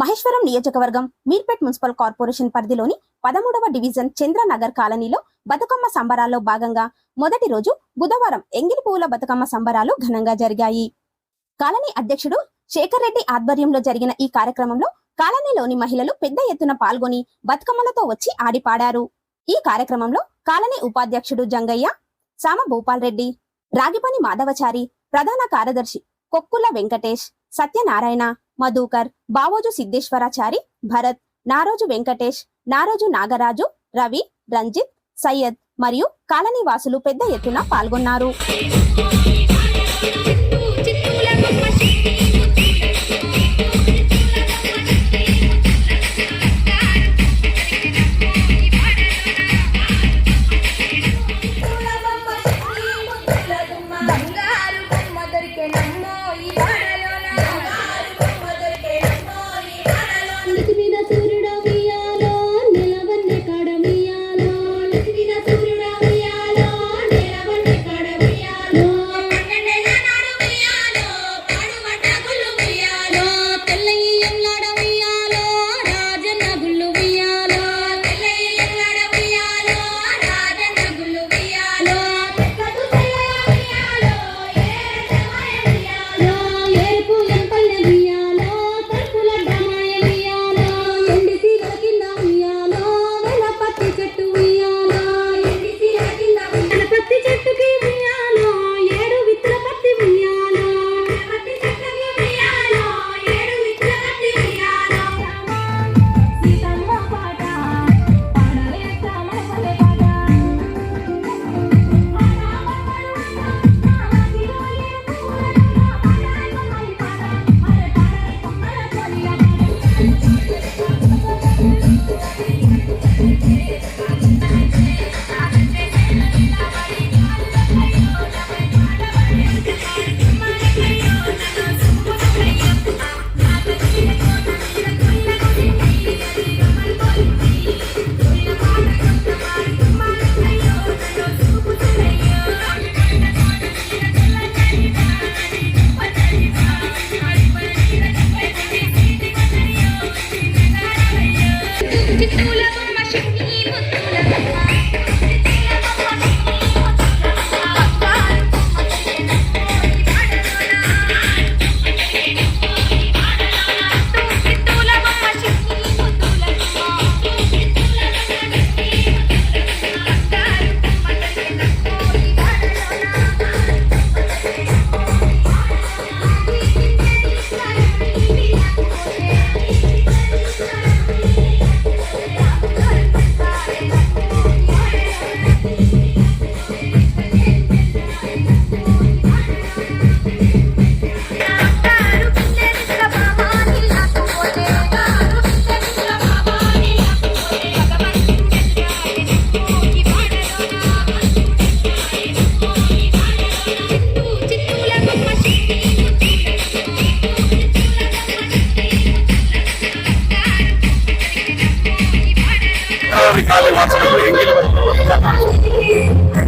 మహేశ్వరం నియోజకవర్గం Meerpet municipal corporation పరిధిలోని పదమూడవ డివిజన్ చంద్రనగర్ కాలనీలో బతుకమ్మ సంబరాల్లో భాగంగా మొదటి రోజు బుధవారం ఎంగిలి పువ్వుల బతుకమ్మ సంబరాలు ఘనంగా జరిగాయి. కాలనీ అధ్యక్షుడు శేఖర్ రెడ్డి ఆధ్వర్యంలో జరిగిన ఈ కార్యక్రమంలో కాలనీలోని మహిళలు పెద్ద ఎత్తున పాల్గొని బతుకమ్మలతో వచ్చి ఆడిపాడారు. ఈ కార్యక్రమంలో కాలనీ ఉపాధ్యక్షుడు జంగయ్య సామ భూపాల్ రెడ్డి రాగిపని మాధవచారి ప్రధాన కార్యదర్శి కొక్కుల వెంకటేష్ సత్యనారాయణ మధుకర్ బావోజు సిద్ధేశ్వరాచారి భరత్ నారోజు వెంకటేష్ నారోజు నాగరాజు రవి రంజిత్ సయ్యద్ మరియు కాలనీ వాసులు పెద్ద ఎత్తున పాల్గొన్నారు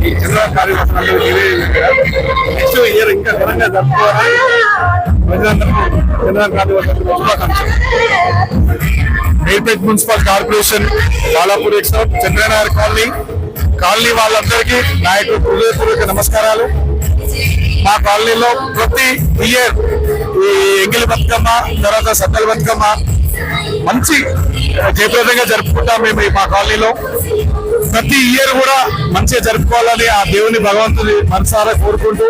ఈ చిన్న కార్యకర్తలందరూ నెక్స్ట్ ఇయర్ ఇంకా ఘనంగా జరుపుకోవాలని ప్రజలందరికీ చిన్న కార్యవాసనలు శుభాకాంక్షలు మున్సిపల్ కార్పొరేషన్ బాలాపూర్ ఎక్సౌట్ చంద్రనగర్ కాలనీ కాలనీ వాళ్ళందరికీ నాయకుడు హృదయపూర్వక నమస్కారాలు. మా కాలనీలో ప్రతి ఇయర్ ఈ ఎంగిలి బతుకమ్మ తర్వాత సత్తల బతుకమ్మ మంచి జయప్రదంగా జరుపుకుంటాం మేము మా కాలనీలో. ప్రతి ఇయర్ కూడా మంచిగా జరుపుకోవాలని ఆ దేవుని భగవంతుని మనసారా కోరుకుంటూ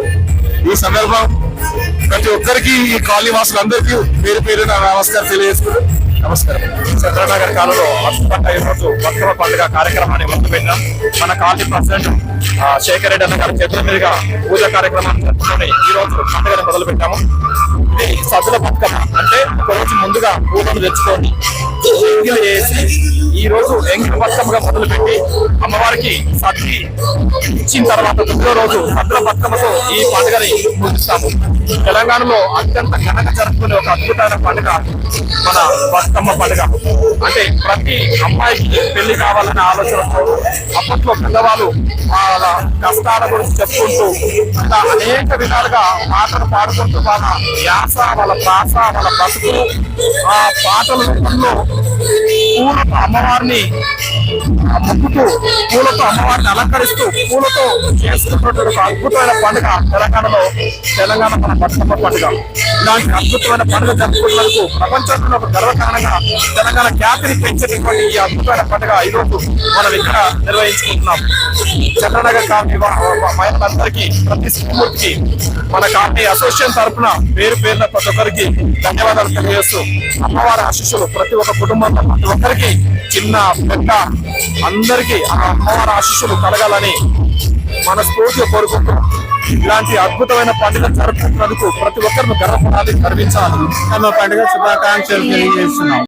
ఈ సందర్భం ప్రతి ఒక్కరికి ఈ కాలనీ వాసులందరికీ పేరు పేరు నమస్కారం తెలియజేసుకుంటూ నమస్కారం. చంద్రనగర్ కాలంలో అస్తుపట్ట ఈరోజు బతుకమ్మ పండుగ కార్యక్రమాన్ని మొదలుపెట్టాం మన కాలనీ ప్రెసిడెంట్ ఆ, శేఖర్ రెడ్డి అన్న గారి చేతుల మీదుగా పూజా కార్యక్రమాన్ని జరుపుకొని ఈ రోజు పండుగను మొదలు పెట్టాము ఇది సద్దుల బతుకమ్మ అంటే ఒక రోజు ముందుగా పూజలు తెచ్చుకొని ఎంగిలి వేసి ఈ రోజు ఎంగిలి బతుకమ్మగా మొదలుపెట్టి అమ్మవారికి సత్తి ఇచ్చిన తర్వాత తొమ్మిదో రోజు సద్ర బతుకమ్మతో ఈ పండుగని పూజిస్తాము తెలంగాణలో అత్యంత ఘనంగా జరుపుకునే ఒక అద్భుతమైన పండుగ మన బతుకమ్మ పండుగ. అంటే ప్రతి అమ్మాయికి పెళ్ళి కావాలనే ఆలోచనతో అప్పట్లో పెద్దవాళ్ళు వాళ్ళ కష్టాల గురించి చెప్పుకుంటూ ఇంకా అనేక విధాలుగా పాటలు పాడుకుంటూ వాళ్ళ యాస వాళ్ళ ప్రాస వాళ్ళ బతుకు ఆ పాటల రూపంలో Oh, honey. పూలతో అమ్మవారిని ఆ పూలతో అమ్మవారిని అలంకరిస్తూ పూలతో చేసుకున్నటువంటి ఒక అద్భుతమైన పండుగ తెలంగాణలో తెలంగాణ మన బతుకమ్మ పండుగ. ఇలాంటి అద్భుతమైన పండుగ జరుపుకున్నందుకు ప్రపంచంలో ఒక గర్వకారణంగా తెలంగాణ ఖ్యాతిని పెంచేటటువంటి ఈ అద్భుతమైన పండుగ ఈరోజు మనం ఇక్కడ నిర్వహించుకుంటున్నాం. చంద్రనగర్ కాలనీ మహిళలందరికీ ప్రతి స్ఫూర్తికి మన కాలనీ అసోసియేషన్ తరఫున పేరు పేరున ప్రతి ఒక్కరికి ధన్యవాదాలు తెలియజేస్తూ అమ్మవారి ఆశిస్సులు ప్రతి ఒక్క కుటుంబంలో ప్రతి అందరికీ చిన్న పెద్ద అందరికీ ఆ అమ్మవారి ఆశీస్సులు కలగాలని మనస్ఫూర్తిగా కోరుకుంటున్నాం. ఇలాంటి అద్భుతమైన పండుగ జరుపుకున్నందుకు ప్రతి ఒక్కరిని గర్వపడాలి గర్వించాలి. పండుగ శుభాకాంక్షలు తెలియజేస్తున్నాం.